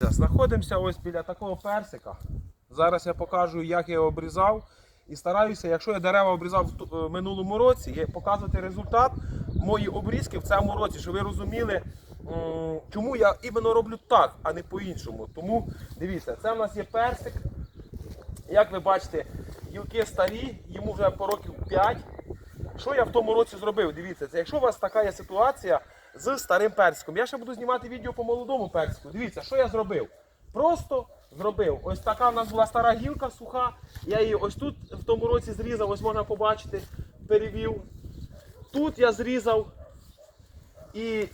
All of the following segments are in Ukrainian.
Знаходимося ось біля такого персика. Зараз я покажу, як я його обрізав. І стараюся, якщо я дерева обрізав в е, минулому році, показувати результат мої обрізки в цьому році, щоб ви розуміли, чому я іменно роблю так, а не по-іншому. Тому дивіться, це в нас є персик. Як ви бачите, гілки старі, йому вже по років 5. Що я в тому році зробив? Дивіться, якщо у вас така є ситуація з старим персиком. Я ще буду знімати відео по молодому персику. Дивіться, що я зробив. Просто зробив. Ось така в нас була стара гілка суха. Я її ось тут в тому році зрізав, ось можна побачити, перевів. Тут я зрізав. І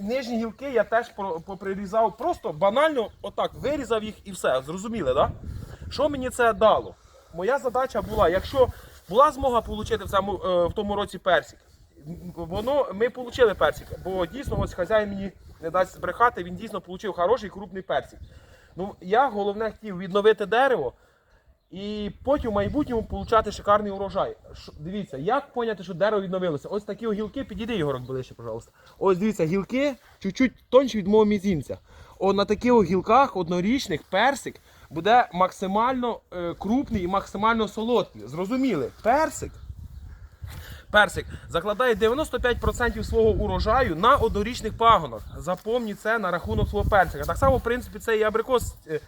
нижні гілки я теж поприрізав. Просто банально отак вирізав їх і все. Зрозуміли? Да? Що мені це дало? Моя задача була, якщо була змога отримати е, в тому році персик, воно, ми отримали персик, бо дійсно ось хазяїн мені не дасть збрехати, він дійсно отримав хороший крупний персик. Ну, я головне хотів відновити дерево і потім в майбутньому отримати шикарний урожай. Ш- дивіться, як поняти, що дерево відновилося? Ось такі гілки, підійди Ігорок ближче, пожалуйста. Ось дивіться, гілки чуть-чуть тонші від мого мізінця. О, на таких гілках однорічних персик буде максимально е, крупний і максимально солодкий. Зрозуміли? Персик Персик закладає 95% свого урожаю на однорічних пагонах. Запомні це на рахунок свого персика. Так само, в принципі, це і абрикос, е,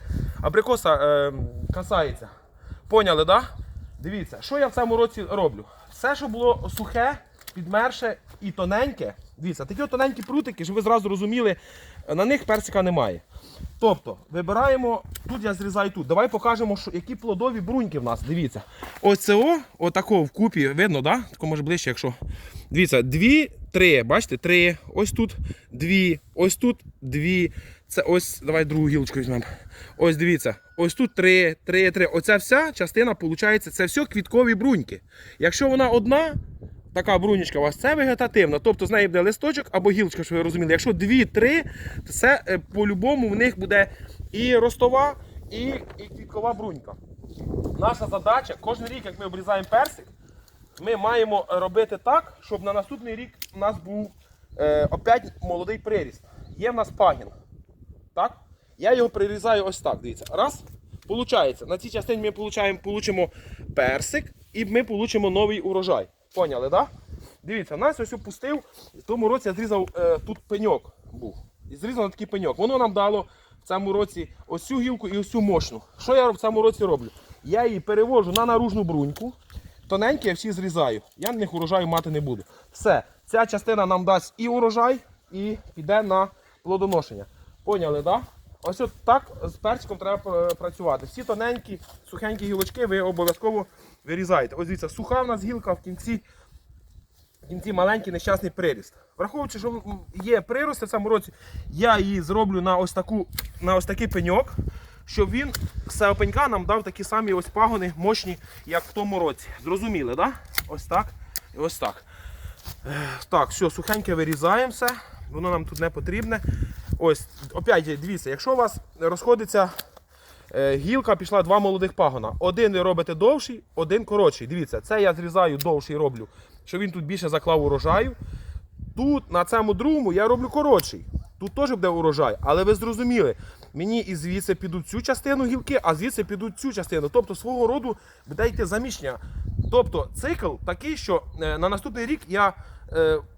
абрикоса е, касається. Поняли? Да? Дивіться, що я в цьому році роблю. Все, що було сухе, підмерше і тоненьке. Дивіться, такі тоненькі прутики, щоб ви зразу розуміли, на них персика немає. Тобто, вибираємо, тут я зрізаю тут. Давай покажемо, що, які плодові бруньки в нас. Дивіться. Ось це о, отако вкупі, видно, да? Тако може ближче, якщо. Дивіться, дві, три, бачите, три. Ось тут дві, ось тут дві. Це ось, давай другу гілочку візьмемо. Ось дивіться, ось тут три, три, три. Оця вся частина, виходить, це все квіткові бруньки. Якщо вона одна, така брунічка у вас, це вегетативна. Тобто з неї буде листочок або гілочка, що ви розуміли. Якщо дві-три, то це е, по-любому в них буде і ростова, і, і квіткова брунька. Наша задача, кожен рік, як ми обрізаємо персик, ми маємо робити так, щоб на наступний рік у нас був е, опять молодий приріст. Є в нас пагін. Так? Я його прирізаю ось так. Дивіться. Раз. Получається. На цій частині ми получаємо, получимо персик і ми получимо новий урожай. Поняли, так? Да? Дивіться, нас ось опустив. В тому році я зрізав е, тут пеньок був. І зрізав такий пеньок. Воно нам дало в цьому році ось цю гілку і ось цю мощну. Що я в цьому році роблю? Я її перевожу на наружну бруньку. Тоненькі я всі зрізаю. Я на них урожаю мати не буду. Все, ця частина нам дасть і урожай, і піде на плодоношення. Поняли, так? Да? Ось от так з перчиком треба е, працювати. Всі тоненькі, сухенькі гілочки ви обов'язково вирізаєте. Ось дивіться, суха в нас гілка в кінці, в кінці маленький нещасний приріст. Враховуючи, що є прирости в цьому році, я її зроблю на ось, таку, на ось такий пеньок, щоб він з пенька нам дав такі самі ось пагони мощні, як в тому році. Зрозуміли? Да? Ось так і ось так. Так, все, сухеньке вирізаємо все, воно нам тут не потрібне. Ось, опять, дивіться, якщо у вас розходиться е, гілка, пішла два молодих пагона. Один ви робите довший, один коротший. Дивіться, це я зрізаю довший роблю, щоб він тут більше заклав урожаю. Тут на цьому другому я роблю коротший. Тут теж буде урожай, але ви зрозуміли, мені і звідси підуть цю частину гілки, а звідси підуть цю частину. Тобто свого роду буде йти заміщення. Тобто цикл такий, що е, на наступний рік я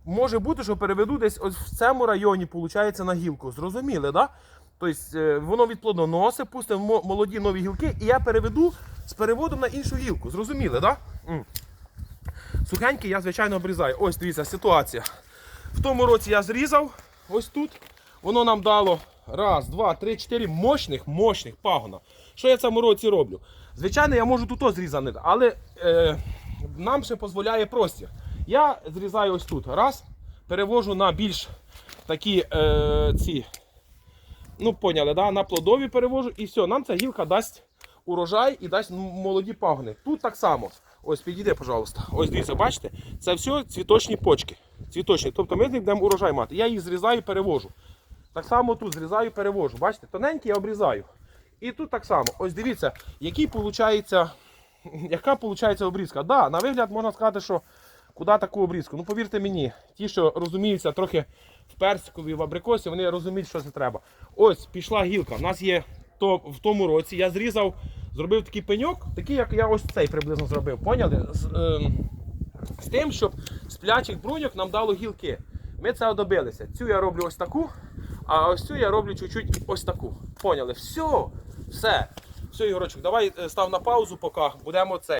може бути, що переведу десь ось в цьому районі, виходить, на гілку. Зрозуміли, да? Тобто е, воно від плодоноси, пустимо молоді нові гілки, і я переведу з переводом на іншу гілку. Зрозуміли, да? М. Сухенький я, звичайно, обрізаю. Ось дивіться, ситуація. В тому році я зрізав ось тут. Воно нам дало раз, два, три, чотири мощних, мощних пагона. Що я в цьому році роблю? Звичайно, я можу тут зрізати, але е, нам ще дозволяє простір. Я зрізаю ось тут. Раз, перевожу на більш такі е, ці. Ну, поняли, да? на плодові перевожу і все, нам ця гілка дасть урожай і дасть молоді пагони. Тут так само. Ось підійде, пожалуйста. Ось дивіться, бачите? Це все цвіточні почки. Цвіточні. Тобто ми з них будемо урожай мати. Я їх зрізаю, і перевожу. Так само тут зрізаю, перевожу. Бачите, тоненькі я обрізаю. І тут так само. Ось дивіться, який получається, яка виходить обрізка. Да, на вигляд можна сказати, що Куди таку обрізку? Ну повірте мені, ті, що розуміються трохи в персикові, в абрикосі, вони розуміють, що це треба. Ось пішла гілка. У нас є то, в тому році. Я зрізав, зробив такий пеньок, такий, як я ось цей приблизно зробив. Поняли? З, ем, з тим, щоб з плячих бруньок нам дало гілки. Ми це добилися. Цю я роблю ось таку, а ось цю я роблю чуть-чуть ось таку. Поняли? Все, все. Все, Ігорочок, давай е, став на паузу, поки будемо це.